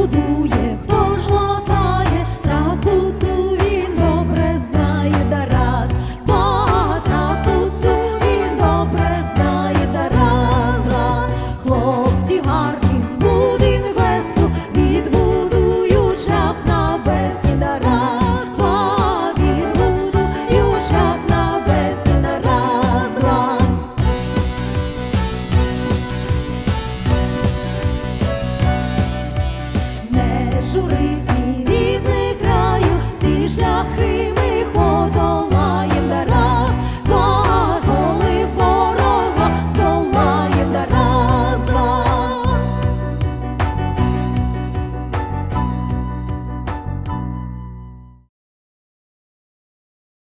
будує, хто ж латає, разу ту він добре знає, да раз погад, разу ту він добре знає, да раз, хлоп. жури свій краю, всі шляхи.